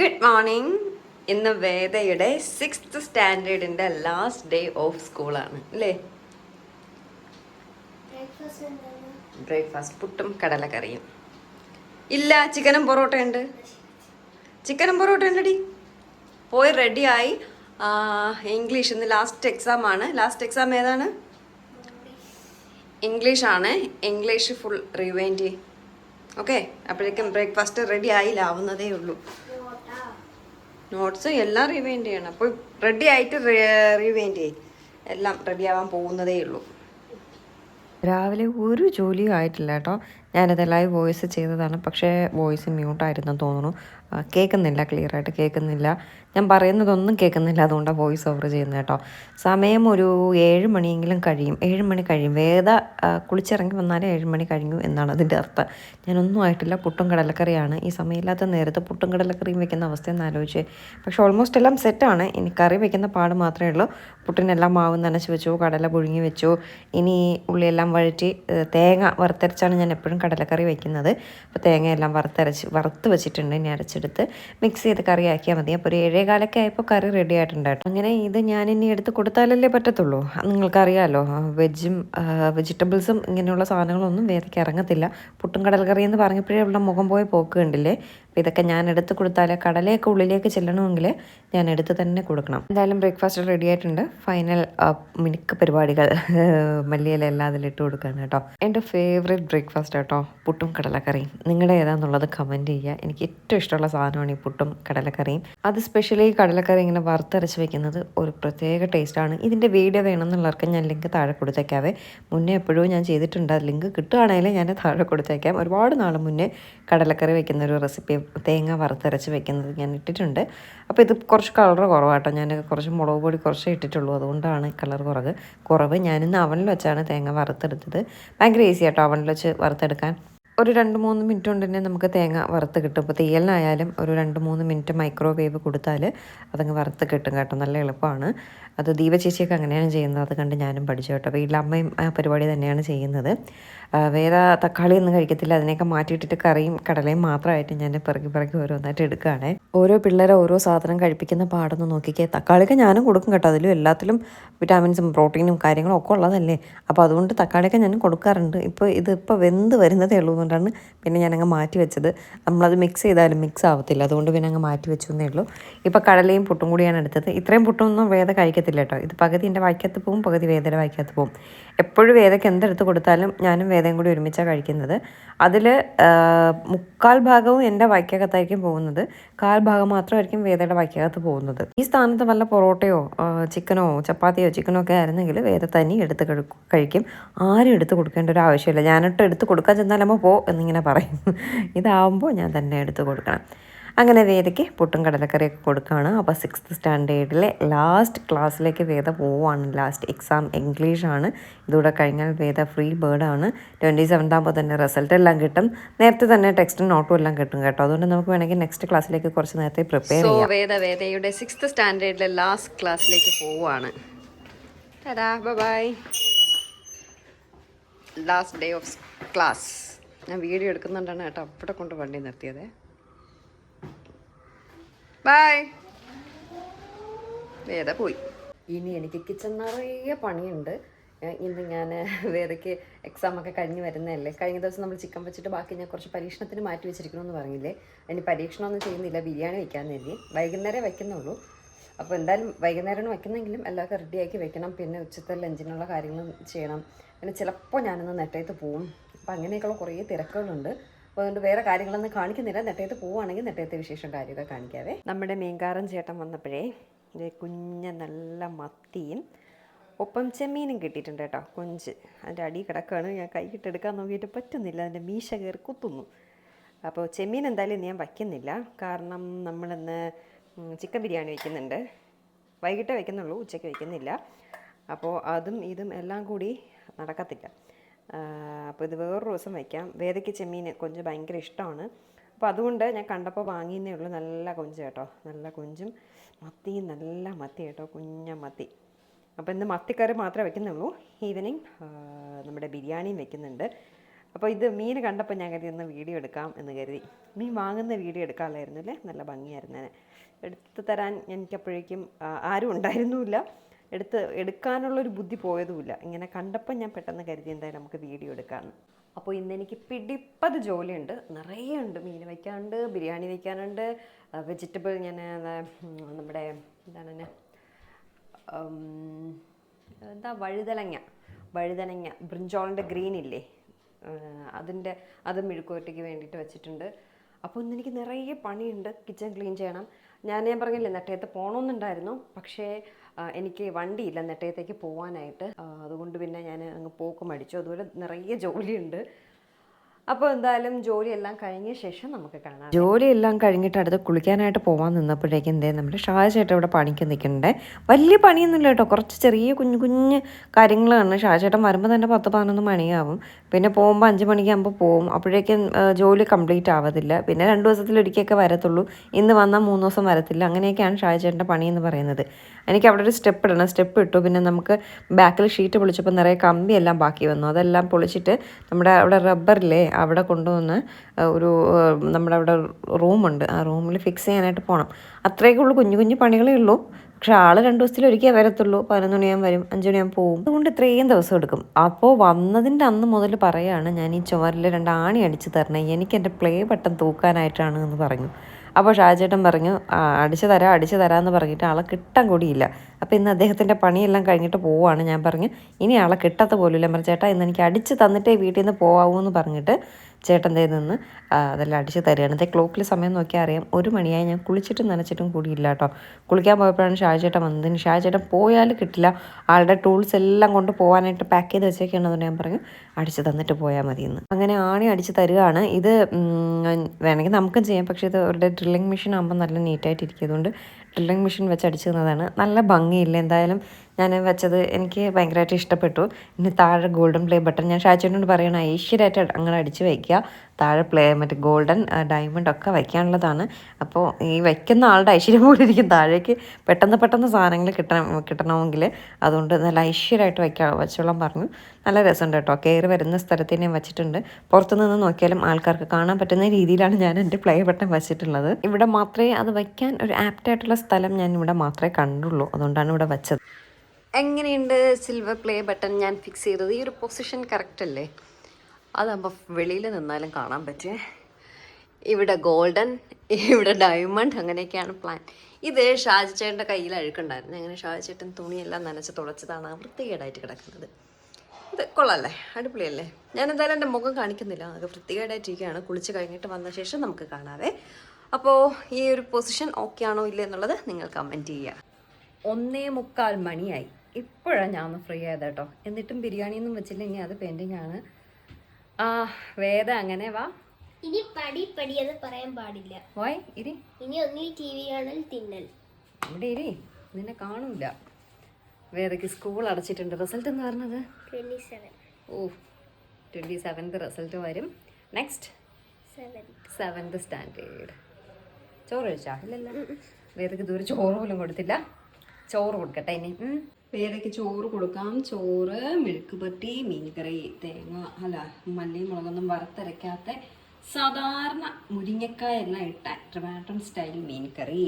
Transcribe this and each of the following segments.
Good morning ഇന്ന് വേദയുടെ sixth സ്റ്റാൻഡേർഡിന്റെ ലാസ്റ്റ് ഡേ ഓഫ് സ്കൂളാണ് അല്ലേ? ബ്രേക്ക്ഫാസ്റ്റ് പുട്ടും കടലക്കറിയും. ഇല്ല ചിക്കനും പൊറോട്ട ഉണ്ട്. ചിക്കനും പൊറോട്ട ഉണ്ടടി. പോയി റെഡിയായി ഇംഗ്ലീഷ് ഇന്ന് ലാസ്റ്റ് എക്സാം ആണ്. ലാസ്റ്റ് എക്സാം ഏതാണ്? ഇംഗ്ലീഷ് ആണ്. ഇംഗ്ലീഷ് ഫുൾ റിവൈൻഡ് ഓക്കെ അപ്പോഴേക്കും ബ്രേക്ക്ഫാസ്റ്റ് റെഡി ആയില്ലാവുന്നതേ ഉള്ളൂ. നോട്ട്സ് എല്ലാം റിവൈൻഡ് ചെയ്യണം. അപ്പോൾ റെഡി ആയിട്ട് റിവൈൻഡ് ചെയ്യും. എല്ലാം റെഡി ആവാൻ പോകുന്നതേ ഉള്ളൂ. രാവിലെ ഒരു ജോലിയും ആയിട്ടില്ല കേട്ടോ. ഞാനത് ലൈവ് വോയിസ് ചെയ്തതാണ്. പക്ഷേ വോയിസ് മ്യൂട്ടായിരുന്നു തോന്നുന്നു. കേൾക്കുന്നില്ല ക്ലിയർ ആയിട്ട് കേൾക്കുന്നില്ല. ഞാൻ പറയുന്നതൊന്നും കേൾക്കുന്നില്ല. അതുകൊണ്ടാണ് വോയിസ് ഓവർ ചെയ്യുന്നത് കേട്ടോ. സമയം ഒരു ഏഴ് മണിയെങ്കിലും കഴിയും. ഏഴ് മണി കഴിയും. വേദ കുളിച്ചിറങ്ങി വന്നാലേ ഏഴ് മണി കഴിഞ്ഞു എന്നാണ് അതിന്റെ അർത്ഥം. ഞാനൊന്നും ആയിട്ടില്ല. പുട്ടും കടലക്കറിയാണ്. ഈ സമയമില്ലാത്ത നേരത്ത് പുട്ടും കടലക്കറിയും വെക്കുന്ന അവസ്ഥയെന്ന് ആലോചിച്ചേ. പക്ഷേ ഓൾമോസ്റ്റ് എല്ലാം സെറ്റാണ് ഇനി കറി വെക്കുന്ന പാട് മാത്രമേ ഉള്ളൂ. പുട്ടിനെല്ലാം മാവ് നനച്ച് വെച്ചു കടല പുഴുങ്ങി വെച്ചു. ഇനി ഉള്ളിയെല്ലാം വഴറ്റി തേങ്ങ വറുത്തരച്ചാണ് ഞാൻ എപ്പോഴും കടലക്കറി വയ്ക്കുന്നത് അപ്പോൾ തേങ്ങയെല്ലാം വറുത്തരച്ച് വറുത്ത് വെച്ചിട്ടുണ്ട് ഇനി അരച്ചെടുത്ത്. മിക്സ് ചെയ്ത് കറി ആക്കിയാൽ മതി. അപ്പോൾ ഒരു ഏഴേകാലൊക്കെ ആയപ്പോൾ കറി റെഡി ആയിട്ടുണ്ട് അങ്ങനെ ഇത് ഞാൻ ഇനി എടുത്ത് കൊടുത്താലല്ലേ പറ്റത്തുള്ളൂ. നിങ്ങൾക്കറിയാമല്ലോ വെജും വെജിറ്റബിൾസും ഇങ്ങനെയുള്ള സാധനങ്ങളൊന്നും വേദിക്ക് ഇറങ്ങത്തില്ല പുട്ടും കടൽക്കറി എന്ന് പറഞ്ഞപ്പോഴേ ഉള്ള മുഖം പോയി പോക്ക് കണ്ടില്ലേ? ഇതൊക്കെ ഞാൻ എടുത്ത് കൊടുത്താൽ കടലയൊക്കെ ഉള്ളിലേക്ക് ചെല്ലണമെങ്കിൽ ഞാൻ എടുത്ത് തന്നെ കൊടുക്കണം. എന്തായാലും ബ്രേക്ക്ഫാസ്റ്റ് റെഡി ആയിട്ടുണ്ട്. ഫൈനൽ മിനുക്ക് പരിപാടികൾ മല്ലിയില എല്ലാം അതിലിട്ട് കൊടുക്കുകയാണ് കേട്ടോ. എന്റെ ഫേവറേറ്റ് ബ്രേക്ക്ഫാസ്റ്റ് കേട്ടോ പുട്ടും കടലക്കറിയും. നിങ്ങളുടെ ഏതാണെന്നുള്ളത് കമന്റ് ചെയ്യുക. എനിക്ക് ഏറ്റവും ഇഷ്ടമുള്ള സാധനമാണ് ഈ പുട്ടും കടലക്കറിയും. അത് സ്പെഷ്യലി കടലക്കറി ഇങ്ങനെ വറുത്തരച്ച് വെക്കുന്നത് ഒരു പ്രത്യേക ടേസ്റ്റാണ് ഇതിന്റെ വീഡിയോ വേണമെന്നുള്ളവർക്ക് ഞാൻ ലിങ്ക് താഴെ കൊടുത്തേക്കാവേ. മുന്നേ എപ്പോഴും ഞാൻ ചെയ്തിട്ടുണ്ട്. ലിങ്ക് കിട്ടുകയാണെങ്കിൽ ഞാൻ താഴെ കൊടുത്തേക്കാം. ഒരുപാട് നാൾ മുന്നേ കടലക്കറി വെക്കുന്ന ഒരു റെസിപ്പി തേങ്ങ വറുത്തരച്ച് വെക്കുന്നത് ഞാൻ ഇട്ടിട്ടുണ്ട്. അപ്പോൾ ഇത് കുറച്ച് കളർ കുറവാട്ടോ. ഞാൻ കുറച്ച് മുളക് പൊടി കുറച്ച് ഇട്ടിട്ടുള്ളൂ. അതുകൊണ്ടാണ് കളർ കുറവ്. കുറവ് ഞാനിന്ന് അവനിൽ വെച്ചാണ് തേങ്ങ വറുത്തെടുത്തത്. ഭയങ്കര ഈസി ആട്ടോ അവനിൽ വെച്ച് വറുത്തെടുക്കാൻ. ഒരു രണ്ട് മൂന്ന് മിനിറ്റ് കൊണ്ട് തന്നെ നമുക്ക് തേങ്ങ വറുത്ത് കിട്ടും. ഇപ്പോൾ തീയലിനായാലും ഒരു രണ്ട് മൂന്ന് മിനിറ്റ് മൈക്രോവേവ് കൊടുത്താൽ അതങ്ങ് വറുത്ത് കിട്ടും കേട്ടോ. നല്ല എളുപ്പമാണ്. അത് ദീപ ചേച്ചിയൊക്കെ അങ്ങനെയാണ് ചെയ്യുന്നത്. അത് കണ്ട് ഞാനും പഠിച്ചു കേട്ടോ. വീട്ടിലമ്മയും ആ പരിപാടി തന്നെയാണ് ചെയ്യുന്നത്. ആ, തക്കാളിയൊന്നും കഴിക്കത്തില്ല. അതിനെയൊക്കെ മാറ്റിയിട്ടിട്ട് കറിയും കടലയും മാത്രമായിട്ട് ഞാൻ പിറകി പിറകി ഓരോന്നായിട്ട് എടുക്കുകയാണ്. ഓരോ പിള്ളേരെ ഓരോ സാധനം കഴിപ്പിക്കുന്ന പാടൊന്ന് നോക്കിക്കേ. തക്കാളിയൊക്കെ ഞാനും കൊടുക്കും കേട്ടോ. അതിലും എല്ലാത്തിലും വിറ്റാമിൻസും പ്രോട്ടീനും കാര്യങ്ങളും ഒക്കെ ഉള്ളതല്ലേ. അപ്പോൾ അതുകൊണ്ട് തക്കാളിയൊക്കെ ഞാൻ കൊടുക്കാറുണ്ട്. ഇപ്പോൾ ഇത് ഇപ്പോൾ വെന്ത് വരുന്നതേ ഉള്ളൂ കൊണ്ടാണ് പിന്നെ ഞാനങ്ങ് മാറ്റി വെച്ചത്. നമ്മളത് മിക്സ് ചെയ്താലും മിക്സ് ആവത്തില്ല. അതുകൊണ്ട് പിന്നെ അങ്ങ് മാറ്റി വെച്ചു എന്നേ ഉള്ളൂ. ഇപ്പോൾ കടലയും പുട്ടും കൂടിയാണ് എടുത്തത്. ഇത്രയും പുട്ടൊന്നും വേദ കഴിക്കത്തില്ല കേട്ടോ. ഇത് പകുതി എന്റെ വായിക്കാത്ത പോവും പകുതി വേദയുടെ വായിക്കാത്ത പോവും. എപ്പോഴും വേദയ്ക്ക് എന്തെടുത്ത് കൊടുത്താലും ഞാനും വേദയും കൂടി ഒരുമിച്ചാണ് കഴിക്കുന്നത്. അതിൽ മുക്കാൽ ഭാഗവും എന്റെ വൈക്കകത്തായിരിക്കും പോകുന്നത്. കാൽ ഭാഗം മാത്രമായിരിക്കും വേദയുടെ വൈക്കകത്ത് പോകുന്നത്. ഈ സ്ഥാനത്ത് വല്ല പൊറോട്ടയോ ചിക്കനോ ചപ്പാത്തിയോ ചിക്കനോ ഒക്കെ ആയിരുന്നെങ്കിൽ വേദ തനി എടുത്ത് കഴിക്കും. ആരും എടുത്ത് കൊടുക്കേണ്ട ഒരു ആവശ്യമില്ല. ഞാനിട്ട് എടുത്ത് കൊടുക്കാൻ ചെന്നാലമ്മ പോ എന്നിങ്ങനെ പറയും. ഇതാവുമ്പോൾ ഞാൻ തന്നെ എടുത്ത് കൊടുക്കണം. അങ്ങനെ വേദയ്ക്ക് പുട്ടും കടലക്കറിയൊക്കെ കൊടുക്കുകയാണ്. അപ്പോൾ സിക്സ്ത് സ്റ്റാൻഡേർഡിലെ ലാസ്റ്റ് ക്ലാസ്സിലേക്ക് വേദ പോവുകയാണ്. ലാസ്റ്റ് എക്സാം ഇംഗ്ലീഷാണ് ഇതുകൂടെ കഴിഞ്ഞാൽ വേദ ഫ്രീ ബേർഡാണ് ട്വന്റി സെവൻത് ആകുമ്പോൾ തന്നെ റിസൾട്ട് എല്ലാം കിട്ടും. നേരത്തെ തന്നെ ടെക്സ്റ്റും നോട്ടും എല്ലാം കിട്ടും കേട്ടോ. അതുകൊണ്ട് നമുക്ക് വേണമെങ്കിൽ നെക്സ്റ്റ് ക്ലാസ്സിലേക്ക് കുറച്ച് നേരത്തെ പ്രിപ്പയർ ചെയ്യാം. വേദ വേദയുടെ സിക്സ്ത് സ്റ്റാൻഡേർഡിലെ ലാസ്റ്റ് ക്ലാസ്സിലേക്ക് പോവുകയാണ്. Bye last day of class ഞാൻ വീഡിയോ എടുക്കുന്നുണ്ടാണ് കേട്ടോ. അവിടെ കൊണ്ട് വണ്ടി നിർത്തിയതേ. ബൈ വേദ പോയി. ഇനി എനിക്ക് കിച്ചൺ നിറയെ പണിയുണ്ട്. ഇന്ന് ഞാൻ വേദയ്ക്ക് എക്സാം ഒക്കെ കഴിഞ്ഞ് വരുന്നതല്ലേ? കഴിഞ്ഞ ദിവസം നമ്മൾ ചിക്കൻ വെച്ചിട്ട് ബാക്കി ഞാൻ കുറച്ച് പരീക്ഷണത്തിന് മാറ്റി വെച്ചിരിക്കണമെന്ന് പറഞ്ഞില്ലേ? അതിന് പരീക്ഷണമൊന്നും ചെയ്യുന്നില്ല. ബിരിയാണി വെക്കാൻ തന്നെ വൈകുന്നേരം വെക്കുന്നുള്ളൂ. അപ്പോൾ എന്തായാലും വൈകുന്നേരം വെക്കുന്നെങ്കിലും എല്ലാവർക്കും റെഡിയാക്കി വെക്കണം. പിന്നെ ഉച്ചത്തെ ലഞ്ചിനുള്ള കാര്യങ്ങളും ചെയ്യണം. പിന്നെ ചിലപ്പോൾ ഞാനൊന്ന് നെട്ടയത്ത് പോവും. അപ്പോൾ അങ്ങനെയൊക്കെയുള്ള കുറേ തിരക്കുകളുണ്ട്. അപ്പോൾ അതുകൊണ്ട് വേറെ കാര്യങ്ങളൊന്നും കാണിക്കുന്നില്ല. നെട്ടയത്ത് പോവുകയാണെങ്കിൽ നെട്ടയത്തെ വിശേഷം കാര്യമൊക്കെ കാണിക്കാവേ. നമ്മുടെ മീൻകാരൻ ചേട്ടൻ വന്നപ്പോഴേ ഇത് കുഞ്ഞ നല്ല മത്തിയും ഒപ്പം ചെമ്മീനും കിട്ടിയിട്ടുണ്ട് കേട്ടോ. കൊഞ്ച്. അതിന്റെ അടി കിടക്കുകയാണ്. ഞാൻ കൈയിട്ടെടുക്കാൻ നോക്കിയിട്ട് പറ്റുന്നില്ല. അതിന്റെ മീശ കയറി കുത്തുന്നു. അപ്പോൾ ചെമ്മീൻ എന്തായാലും ഞാൻ വയ്ക്കുന്നില്ല. കാരണം നമ്മളിന്ന് ചിക്കൻ ബിരിയാണി വയ്ക്കുന്നുണ്ട്. വൈകിട്ടേ വയ്ക്കുന്നുള്ളൂ ഉച്ചയ്ക്ക് വയ്ക്കുന്നില്ല. അപ്പോൾ അതും ഇതും എല്ലാം കൂടി നടക്കത്തില്ല. അപ്പോൾ ഇത് വേറൊരു ദിവസം വയ്ക്കാം വേദയ്ക്ക് ചെമ്മീൻ കൊഞ്ച് ഭയങ്കര ഇഷ്ടമാണ്. അപ്പോൾ അതുകൊണ്ട് ഞാൻ കണ്ടപ്പോൾ വാങ്ങിയെന്നേ ഉള്ളൂ. നല്ല കൊഞ്ച് കേട്ടോ. നല്ല കൊഞ്ചും മത്തി നല്ല മത്തി കേട്ടോ. കുഞ്ഞ മത്തി. അപ്പോൾ ഇന്ന് മത്തിക്കറി മാത്രമേ വെക്കുന്നുള്ളൂ. ഈവനിങ് നമ്മുടെ ബിരിയാണിയും വെക്കുന്നുണ്ട്. അപ്പോൾ ഇത് മീൻ കണ്ടപ്പോൾ ഞാൻ കരുതി ഒന്ന് വീഡിയോ എടുക്കാം എന്ന് കരുതി. മീൻ വാങ്ങുന്ന വീഡിയോ എടുക്കാമല്ലായിരുന്നു അല്ലേ? നല്ല ഭംഗിയായിരുന്നു. എടുത്തു തരാൻ എനിക്കപ്പോഴേക്കും ആരും ഉണ്ടായിരുന്നുമില്ല. എടുത്ത് എടുക്കാനുള്ളൊരു ബുദ്ധി പോയതുമില്ല. ഇങ്ങനെ കണ്ടപ്പോൾ ഞാൻ പെട്ടെന്ന് കരുതി എന്തായാലും നമുക്ക് വീഡിയോ എടുക്കാമെന്ന് അപ്പോൾ ഇന്ന് എനിക്ക് പിടിപ്പത് ജോലിയുണ്ട്. നിറയെ ഉണ്ട്. മീൻ വയ്ക്കാനുണ്ട് ബിരിയാണി വയ്ക്കാനുണ്ട് വെജിറ്റബിൾ ഞാൻ നമ്മുടെ എന്താണ് എന്താ വഴുതനങ്ങ വഴുതനങ്ങ ബ്രിഞ്ചോളിന്റെ ഗ്രീൻ ഇല്ലേ? അതിന്റെ അത് മെഴുക്കുവരട്ടിക്ക് വേണ്ടിയിട്ട് വെച്ചിട്ടുണ്ട്. അപ്പോൾ ഇന്ന് എനിക്ക് നിറയെ പണിയുണ്ട്. കിച്ചൺ ക്ലീൻ ചെയ്യണം. ഞാൻ ഞാൻ പറഞ്ഞില്ലേ നെട്ടയത്ത് പോകണമെന്നുണ്ടായിരുന്നു. പക്ഷേ എനിക്ക് വണ്ടിയില്ല നെട്ടയത്തേക്ക് പോകാനായിട്ട് അതുകൊണ്ട് പിന്നെ ഞാൻ അങ്ങ് പോക്ക് മടിച്ചു. അതുപോലെ നിറയെ ജോലിയുണ്ട്. അപ്പോൾ എന്തായാലും ജോലിയെല്ലാം കഴിഞ്ഞ ശേഷം നമുക്ക് കാണാം. ജോലിയെല്ലാം കഴിഞ്ഞിട്ട് അടുത്ത് കുളിക്കാനായിട്ട് പോകാൻ നിന്നപ്പോഴേക്കും എന്തേ നമ്മുടെ ഷാജ ചേട്ടൻ ഇവിടെ പണിക്ക് നിൽക്കുന്നുണ്ട്. വലിയ പണിയൊന്നുമില്ല കേട്ടോ. കുറച്ച് ചെറിയ കുഞ്ഞു കുഞ്ഞ് കാര്യങ്ങളാണ്. ഷാജേട്ടൻ വരുമ്പോൾ തന്നെ പത്ത് പതിനൊന്ന് മണിയാവും. പിന്നെ പോകുമ്പോൾ അഞ്ച് മണിക്കാകുമ്പോൾ പോകും അപ്പോഴേക്കും ജോലി കംപ്ലീറ്റ് ആവത്തില്ല. പിന്നെ രണ്ട് ദിവസത്തിലൊരിക്കലൊക്കെ വരത്തുള്ളൂ. ഇന്ന് വന്നാൽ മൂന്ന് ദിവസം വരത്തില്ല. അങ്ങനെയൊക്കെയാണ് ഷാജേട്ടന്റെ പണി എന്ന് പറയുന്നത്. എനിക്ക് അവിടെ ഒരു സ്റ്റെപ്പ് ഇടണം. സ്റ്റെപ്പ് ഇട്ടു. പിന്നെ നമുക്ക് ബാക്കിൽ ഷീറ്റ് പൊളിച്ചപ്പോൾ നിറയെ കമ്പിയെല്ലാം ബാക്കി വന്നു. അതെല്ലാം പൊളിച്ചിട്ട് നമ്മുടെ അവിടെ റബ്ബറില്ലേ അവിടെ കൊണ്ടുവന്ന് ഒരു നമ്മുടെ അവിടെ റൂമുണ്ട്. ആ റൂമിൽ ഫിക്സ് ചെയ്യാനായിട്ട് പോകണം അത്രയൊക്കെ കുഞ്ഞു കുഞ്ഞു പണികളേ ഉള്ളൂ. പക്ഷെ ആൾ രണ്ട് ദിവസത്തിൽ ഒരിക്കലേ വരത്തുള്ളൂ. പതിനൊന്ന് മണിയാകുമ്പോൾ വരും. അഞ്ച് മണിയാകുമ്പോൾ പോവും. അതുകൊണ്ട് ഇത്രയും ദിവസം എടുക്കും. അപ്പോൾ വന്നതിന്റെ അന്ന് മുതൽ പറയാണ് ഞാൻ ഈ ചുമരിൽ രണ്ട് ആണി അടിച്ച് തരണേ. എനിക്ക് എന്റെ പ്ലേ ബട്ടൺ തൂക്കാനായിട്ടാണ് എന്ന് പറഞ്ഞു. അപ്പോൾ ഷാജേട്ടൻ പറഞ്ഞു "ആ, അടിച്ചു തരാം അടിച്ചു തരാമെന്ന് പറഞ്ഞിട്ട് ആളെ കിട്ടാൻ കൂടിയില്ല. അപ്പോൾ ഇന്ന് അദ്ദേഹത്തിന്റെ പണിയെല്ലാം കഴിഞ്ഞിട്ട് പോവാണ് ഞാൻ പറഞ്ഞു ഇനി ആളെ കിട്ടാത്ത പോലുമില്ല ഇല്ല ചേട്ടാ ഇന്ന് എനിക്ക് അടിച്ച് തന്നിട്ടേ വീട്ടിൽ നിന്ന് പോവാവൂ എന്ന് പറഞ്ഞിട്ട് ചേട്ടൻ തേ നിന്ന് അതെല്ലാം അടിച്ച് തരികയാണ്. അതേ ക്ലോക്കിൽ സമയം നോക്കിയാൽ അറിയാം ഒരു മണിയായി ഞാൻ കുളിച്ചിട്ടും നനച്ചിട്ടും കൂടിയില്ല കേട്ടോ. കുളിക്കാൻ പോയപ്പോഴാണ് ഷാജേട്ടൻ വന്നതിന് ഷാജേട്ടൻ പോയാൽ കിട്ടില്ല. ആളുടെ ടൂൾസ് എല്ലാം കൊണ്ട് പോകാനായിട്ട് പാക്ക് ചെയ്ത് വെച്ചേക്കാണെന്ന് ഞാൻ പറഞ്ഞു അടിച്ച് തന്നിട്ട് പോയാൽ മതി എന്ന് അങ്ങനെ ആണി അടിച്ച് തരികയാണ്. ഇത് വേണമെങ്കിൽ നമുക്കും ചെയ്യാം. പക്ഷേ ഇത് അവരുടെ ഡ്രില്ലിംഗ് മെഷീൻ ആകുമ്പോൾ നല്ല നീറ്റായിട്ട് ഇരിക്കുന്നതുകൊണ്ട് ഡ്രില്ലിംഗ് മെഷീൻ വെച്ച് അടിച്ചു തന്നതാണ്. നല്ല ഭംഗിയില്ല. എന്തായാലും ഞാൻ വെച്ചത് എനിക്ക് ഭയങ്കരമായിട്ട് ഇഷ്ടപ്പെട്ടു. ഇനി താഴെ ഗോൾഡൻ പ്ലേ ബട്ടൺ ഞാൻ ഷാച്ചേട്ടനോട് പറയണം ഐശ്വര്യമായിട്ട് അങ്ങനെ അടിച്ച് വയ്ക്കുക താഴെ പ്ലേ മറ്റേ ഗോൾഡൻ ഡയമണ്ട് ഒക്കെ വയ്ക്കാനുള്ളതാണ് അപ്പോൾ ഈ വയ്ക്കുന്ന ആളുടെ ഐശ്വര്യം പോലെ ഇരിക്കും. താഴേക്ക് പെട്ടെന്ന് പെട്ടെന്ന് സാധനങ്ങൾ കിട്ടണം കിട്ടണമെങ്കിൽ അതുകൊണ്ട് നല്ല ഐശ്വര്യമായിട്ട് വയ്ക്കാൻ വെച്ചോളാൻ പറഞ്ഞു. നല്ല രസമുണ്ട് കേട്ടോ. കയറി വരുന്ന സ്ഥലത്ത് വെച്ചിട്ടുണ്ട്. പുറത്തുനിന്ന് നോക്കിയാലും ആൾക്കാർക്ക് കാണാൻ പറ്റുന്ന രീതിയിലാണ് ഞാൻ എന്റെ പ്ലേ ബട്ടൺ വെച്ചിട്ടുള്ളത്. ഇവിടെ മാത്രമേ അത് വയ്ക്കാൻ ഒരു ആപ്റ്റായിട്ടുള്ള സ്ഥലം ഞാൻ ഇവിടെ മാത്രമേ കണ്ടുള്ളൂ. അതുകൊണ്ടാണ് ഇവിടെ വെച്ചത്. എങ്ങനെയുണ്ട് സിൽവർ പ്ലേ ബട്ടൺ ഞാൻ ഫിക്സ് ചെയ്തത്? ഈ ഒരു പൊസിഷൻ കറക്റ്റ് അല്ലേ? അതാകുമ്പോൾ വെളിയിൽ നിന്നാലും കാണാൻ പറ്റേ ഇവിടെ ഗോൾഡൻ ഇവിടെ ഡയമണ്ട് അങ്ങനെയൊക്കെയാണ് പ്ലാൻ ഇത് ഷാജിച്ചേട്ടന്റെ കയ്യിൽ അഴുക്കുണ്ടായിരുന്നു. അങ്ങനെ ഷാജിച്ചേട്ടൻ തുണിയെല്ലാം നനച്ച് തുളച്ചതാണ് ആ വൃത്തികേടായിട്ട് കിടക്കുന്നത്. ഇത് കൊള്ളാല്ലേ? അടിപൊളിയല്ലേ? ഞാൻ എന്തായാലും എന്റെ മുഖം കാണിക്കുന്നില്ല. അത് വൃത്തികേടായിട്ടിരിക്കുകയാണ്. കുളിച്ച് കഴിഞ്ഞിട്ട് വന്ന ശേഷം നമുക്ക് കാണാവേ. അപ്പോൾ ഈ ഒരു പൊസിഷൻ ഓക്കെ ആണോ ഇല്ല എന്നുള്ളത് നിങ്ങൾ കമന്റ് ചെയ്യുക. ഒന്നേ മുക്കാൽ മണിയായി. ഇപ്പോഴാണ് ഞാൻ ഒന്ന് ഫ്രീ ആയത് കേട്ടോ. എന്നിട്ടും ബിരിയാണി ഒന്നും വെച്ചില്ലെങ്കിൽ അത് പെൻഡിങ് ആണ്. ആ വേദ അങ്ങനെ വാ. ഇനി പടി പടി അത് പറയാൻ പാടില്ല. വായ് ഇരി. ഇനി ഒന്നിൽ ടി വി കാണൽ തിന്നൽ. ഇവിടെ ഇരി. നിന്നെ കാണൂല. വേദയ്ക്ക് സ്കൂൾ അടച്ചിട്ടുണ്ട്. റിസൾട്ട് എന്ന് പറഞ്ഞത്? Twenty seven oh twenty seventh result വരും. നെക്സ്റ്റ് സെവൻ സെവൻത്ത് സ്റ്റാൻഡേർഡ് ചോറ് കഴിച്ചാ? ഇല്ലല്ലോ. വേദയ്ക്ക് ഇതുവരെ ചോറ് പോലും കൊടുത്തില്ല. ചോറ് കൊടുക്കട്ടെ ഇനി. ഉം. വേദയ്ക്ക് ചോറ് കൊടുക്കാം. ചോറ് മെഴുക്ക് പറ്റി മീൻകറി തേങ്ങ അല്ല മല്ലി മുളകൊന്നും വറുത്തരയ്ക്കാത്ത സാധാരണ മുരിങ്ങക്കായ എല്ലാം ഇട്ട ട്രിവാൻഡ്രം സ്റ്റൈൽ മീൻകറി.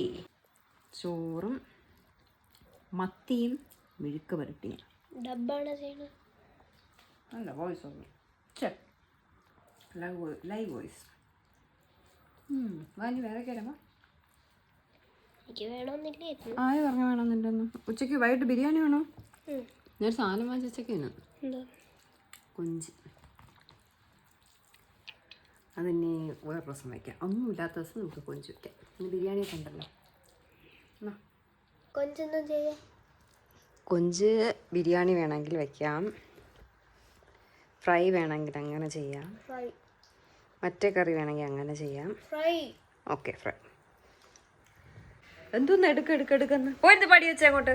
ചോറും മത്തിയും മെഴുക്ക് പുരട്ടിയും. അല്ല വോയിസ് ഒന്നും ലൈവ് വോയിസ് വാങ്ങി വേറെ വേണമെന്നില്ലായിരുന്നു ആര് പറഞ്ഞു വേണമെന്നുണ്ടെന്ന്? ഉച്ചയ്ക്ക് വൈകിട്ട് ബിരിയാണി വേണോ? ഞാൻ സാധനം വാങ്ങിച്ച കൊഞ്ച്. അതിനെ വേറെ ദിവസം വയ്ക്കാം. ഒന്നും ഇല്ലാത്ത ദിവസം നമുക്ക് കൊഞ്ച് വയ്ക്കാം. ഇന്ന് ബിരിയാണി ഒക്കെ ഉണ്ടല്ലോ. കൊഞ്ചൊന്നും ചെയ്യാം. കൊഞ്ച് ബിരിയാണി വേണമെങ്കിൽ വയ്ക്കാം. ഫ്രൈ വേണമെങ്കിൽ അങ്ങനെ ചെയ്യാം. ഫ്രൈ. മറ്റേ കറി വേണമെങ്കിൽ അങ്ങനെ ചെയ്യാം. ഫ്രൈ. Okay fry. എന്തോന്ന് എടുക്ക എടുക്ക എടുക്കുന്ന? പോയിട്ട് പടി വെച്ചേ അങ്ങോട്ട്?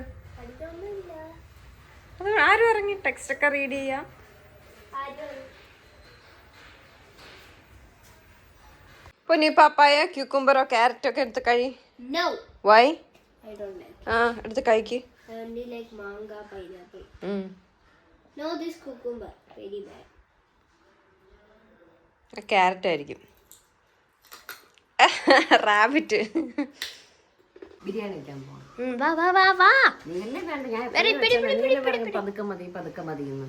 അത് ആരും ഇറങ്ങി. ടെക്സ്റ്റ് ഒക്കെ റീഡ് ചെയ്യാം. പൊന്നി പാപ്പായ ക്യൂക്കുംബറോ ക്യാരറ്റോ ഒക്കെ എടുത്ത് കഴി. No why I don't like ആ എടുത്ത് കഴിക്ക്. I like manga pineapple no this cucumber very bad carrot ആയിരിക്കും. റാബിറ്റ് ബിരിയാണി വെക്കാൻ പോവാം പതുക്കെ മതി പതുക്കെ മതി എന്ന്.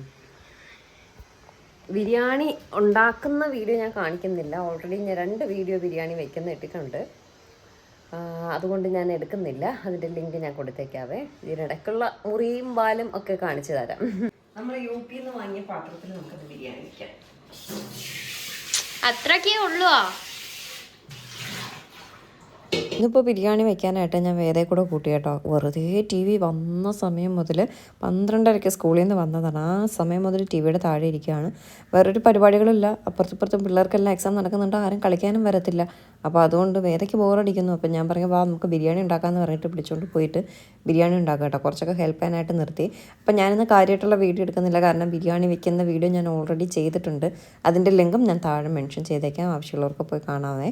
ബിരിയാണി ഉണ്ടാക്കുന്ന വീഡിയോ ഞാൻ കാണിക്കുന്നില്ല. ഓൾറെഡി ഞാൻ രണ്ട് വീഡിയോ ബിരിയാണി വെക്കുന്ന ഇട്ടിട്ടുണ്ട്. അതുകൊണ്ട് ഞാൻ എടുക്കുന്നില്ല. അതിന്റെ ലിങ്ക് ഞാൻ കൊടുത്തേക്കാവേ. ഇതിനിടയ്ക്കുള്ള മുറിയും പാലും ഒക്കെ കാണിച്ചു തരാം. നമ്മൾ യു പി നിന്ന് വാങ്ങിയ പാത്രത്തിൽ നമുക്ക് ബിരിയാണി വെക്കാം. അത്രക്കേ ഉള്ളൂ? ഇന്നിപ്പോൾ ബിരിയാണി വെക്കാനായിട്ട് ഞാൻ വേറെ കൂടെ കൂട്ടി കേട്ടോ. വെറുതെ ടി വി വന്ന സമയം മുതൽ പന്ത്രണ്ടരയ്ക്ക് സ്കൂളിൽ നിന്ന് വന്നതാണ്. ആ സമയം മുതൽ ടി വിയുടെ താഴെ ഇരിക്കുകയാണ്. വേറൊരു പരിപാടികളില്ല അപ്പുറത്തിപ്പുറത്തും പിള്ളേർക്കെല്ലാം എക്സാം നടക്കുന്നുണ്ട്. ആരും കളിക്കാനും വരത്തില്ല. അപ്പോൾ അതുകൊണ്ട് വേദയ്ക്ക് ബോറടിക്കുന്നു. അപ്പം ഞാൻ പറഞ്ഞു വാ നമുക്ക് ബിരിയാണി ഉണ്ടാക്കാമെന്ന് പറഞ്ഞിട്ട് പിടിച്ചുകൊണ്ട് പോയിട്ട് ബിരിയാണി ഉണ്ടാക്കാം കേട്ടോ. കുറച്ചൊക്കെ ഹെൽപ്പ് ചെയ്യാനായിട്ട് നിർത്തി. അപ്പം ഞാനിന്ന് കാര്യമായിട്ടുള്ള വീഡിയോ എടുക്കുന്നില്ല. കാരണം ബിരിയാണി വെക്കുന്ന വീഡിയോ ഞാൻ ഓൾറെഡി ചെയ്തിട്ടുണ്ട്. അതിന്റെ ലിങ്കും ഞാൻ താഴെ മെൻഷൻ ചെയ്തേക്കാം. ആവശ്യമുള്ളവർക്ക് പോയി കാണാവേ.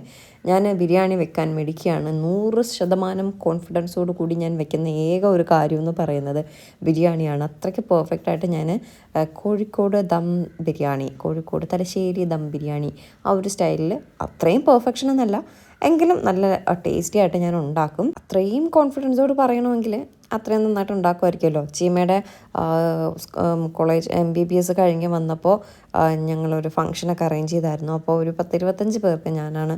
ഞാൻ ബിരിയാണി വെക്കാൻ മേടിക്കുകയാണ് നൂറ് ശതമാനം കോൺഫിഡൻസോട് കൂടി ഞാൻ വെക്കുന്ന ഏക ഒരു കാര്യം എന്ന് പറയുന്നത് ബിരിയാണിയാണ്. അത്രയ്ക്ക് പെർഫെക്റ്റ് ആയിട്ട് ഞാൻ കോഴിക്കോട് ദം ബിരിയാണി കോഴിക്കോട് തലശ്ശേരി ദം ബിരിയാണി ആ ഒരു സ്റ്റൈലിൽ അത്രയും പെർഫെക്ഷൻ എന്നല്ല. എങ്കിലും നല്ല ടേസ്റ്റി ആയിട്ട് ഞാൻ ഉണ്ടാക്കും. അത്രയും കോൺഫിഡൻസോട് പറയണമെങ്കിൽ അത്രയും നന്നായിട്ട് ഉണ്ടാക്കുമായിരിക്കുമല്ലോ. ചീമയുടെ college M B B S കഴിഞ്ഞ് വന്നപ്പോൾ ഞങ്ങളൊരു ഫംഗ്ഷനൊക്കെ അറേഞ്ച് ചെയ്തായിരുന്നു. അപ്പോൾ ഒരു പത്തിരുപത്തഞ്ച് പേർക്ക് ഞാനാണ്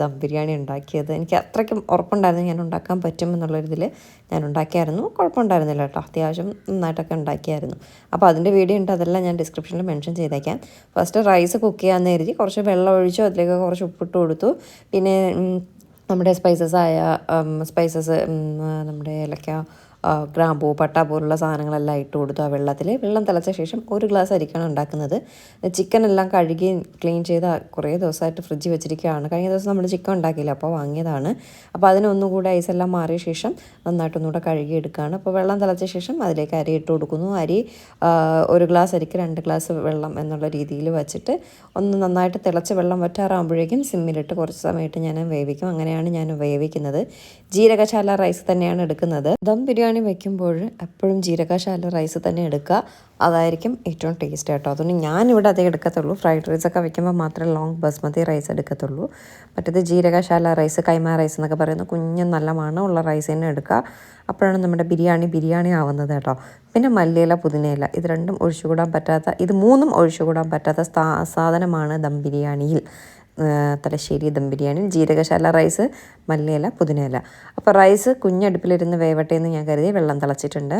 ദം ബിരിയാണി ഉണ്ടാക്കിയത്. എനിക്ക് അത്രയ്ക്കും ഉറപ്പുണ്ടായിരുന്നു ഞാൻ ഉണ്ടാക്കാൻ പറ്റും എന്നുള്ളൊരിതിൽ ഞാൻ ഉണ്ടാക്കിയായിരുന്നു. കുഴപ്പമുണ്ടായിരുന്നില്ല കേട്ടോ. അത്യാവശ്യം നന്നായിട്ടൊക്കെ ഉണ്ടാക്കിയായിരുന്നു. അപ്പോൾ അതിന്റെ വീഡിയോ ഉണ്ട് അതെല്ലാം ഞാൻ ഡിസ്ക്രിപ്ഷനിൽ മെൻഷൻ ചെയ്തേക്കാം. ഫസ്റ്റ് റൈസ് കുക്ക് ചെയ്യാമെന്ന് കരുതി കുറച്ച് വെള്ളം ഒഴിച്ചു അതിലേക്ക് കുറച്ച് ഉപ്പിട്ട് കൊടുത്തു. പിന്നെ നമ്മുടെ സ്പൈസസ് ആയ സ്പൈസസ് നമ്മുടെ ഏലക്ക ഗ്രാമ്പൂ പട്ട പോലുള്ള സാധനങ്ങളെല്ലാം ഇട്ട് കൊടുത്തു ആ വെള്ളത്തിൽ വെള്ളം തിളച്ച ശേഷം ഒരു ഗ്ലാസ് അരിക്കാണ് ഉണ്ടാക്കുന്നത്. ചിക്കൻ എല്ലാം കഴുകി ക്ലീൻ ചെയ്ത് കുറേ ദിവസമായിട്ട് ഫ്രിഡ്ജിൽ വെച്ചിരിക്കുകയാണ്. കഴിഞ്ഞ ദിവസം നമ്മൾ ചിക്കൻ ഉണ്ടാക്കിയില്ല അപ്പോൾ വാങ്ങിയതാണ്. അപ്പോൾ അതിനൊന്നുകൂടെ ഐസെല്ലാം മാറിയ ശേഷം നന്നായിട്ടൊന്നുകൂടെ കഴുകി എടുക്കുകയാണ്. അപ്പോൾ വെള്ളം തിളച്ച ശേഷം അതിലേക്ക് അരി ഇട്ട് കൊടുക്കുന്നു. അരി ഒരു ഗ്ലാസ് അരിക്ക് രണ്ട് ഗ്ലാസ് വെള്ളം എന്നുള്ള രീതിയിൽ വെച്ചിട്ട് ഒന്ന് നന്നായിട്ട് തിളച്ച വെള്ളം വറ്റാറാകുമ്പോഴേക്കും സിമ്മിലിട്ട് കുറച്ച് സമയത്ത് ഞാൻ വേവിക്കും. അങ്ങനെയാണ് ഞാൻ വേവിക്കുന്നത്. ജീരകശാല റൈസ് തന്നെയാണ് എടുക്കുന്നത്. ദം ബിരിയാണി വെക്കുമ്പോൾ എപ്പോഴും ജീരകശാല റൈസ് തന്നെ എടുക്കുക. അതായിരിക്കും ഏറ്റവും ടേസ്റ്റ് കേട്ടോ. അതുകൊണ്ട് ഞാനിവിടെ അതേ എടുക്കത്തുള്ളൂ. ഫ്രൈഡ് റൈസ് ഒക്കെ വെക്കുമ്പോൾ മാത്രമേ ലോങ് ബസ്മതി റൈസ് എടുക്കത്തുള്ളൂ. മറ്റേത് ജീരകശാല റൈസ് കൈമ റൈസ് എന്നൊക്കെ പറയുന്ന കുഞ്ഞു നല്ല മണമുള്ള റൈസ് തന്നെ എടുക്കുക. അപ്പോഴാണ് നമ്മുടെ ബിരിയാണി ബിരിയാണി ആവുന്നത് കേട്ടോ. പിന്നെ മല്ലിയില പുതിനയില. ഇത് രണ്ടും ഒഴിച്ചുകൂടാൻ പറ്റാത്ത ഇത് മൂന്നും ഒഴിച്ചുകൂടാൻ പറ്റാത്ത സാധനമാണ് ദം ബിരിയാണിയിൽ. തലശ്ശേരി ദം ബിരിയാണി ജീരകശാല റൈസ് മല്ലിയില പുതിനയില. അപ്പോൾ റൈസ് കുഞ്ഞടുപ്പിലിരുന്ന് വേവട്ടെ എന്ന് ഞാൻ കരുതി വെള്ളം തിളച്ചിട്ടുണ്ട്.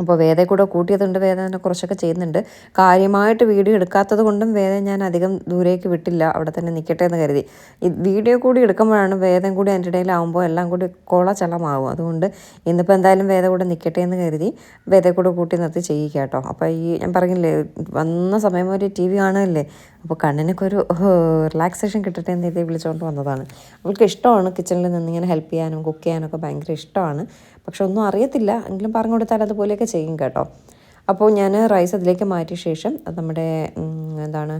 അപ്പോൾ വേദയെ കൂടെ കൂട്ടിയതുകൊണ്ട് വേദ തന്നെ കുറച്ചൊക്കെ ചെയ്യുന്നുണ്ട്. കാര്യമായിട്ട് വീഡിയോ എടുക്കാത്തത് കൊണ്ടും വേദ ഞാൻ അധികം ദൂരേക്ക് വിട്ടില്ല. അവിടെ തന്നെ നിൽക്കട്ടെ എന്ന് കരുതി. വീഡിയോ കൂടി എടുക്കുമ്പോഴാണ് വേദം കൂടി അതിന്റെ ഇടയിലാവുമ്പോൾ എല്ലാം കൂടി കോളച്ചളമാവും അതുകൊണ്ട് ഇന്നിപ്പോൾ എന്തായാലും വേദ കൂടെ നിൽക്കട്ടെ എന്ന് കരുതി വേദ കൂടെ കൂട്ടി നിർത്തി ചെയ്യുക കേട്ടോ. അപ്പോൾ ഈ ഞാൻ പറഞ്ഞില്ലേ വന്ന സമയം ഒരു ടി വി കാണുമല്ലേ അപ്പോൾ കണ്ണിനൊക്കെ ഒരു റിലാക്സേഷൻ കിട്ടട്ടെ എന്ന് കരുതി വിളിച്ചുകൊണ്ട് വന്നതാണ്. അവൾക്ക് ഇഷ്ടമാണ് കിച്ചണിൽ നിന്ന് ഇങ്ങനെ ഹെൽപ്പ് ചെയ്യാനും കുക്ക് ചെയ്യാനൊക്കെ ഭയങ്കര ഇഷ്ടമാണ്. പക്ഷെ ഒന്നും അറിയത്തില്ല. എങ്കിലും പറഞ്ഞു കൊടുത്താൽ അതുപോലെയൊക്കെ ചെയ്യും കേട്ടോ. അപ്പോൾ ഞാൻ റൈസ് അതിലേക്ക് മാറ്റിയ ശേഷം നമ്മുടെ എന്താണ്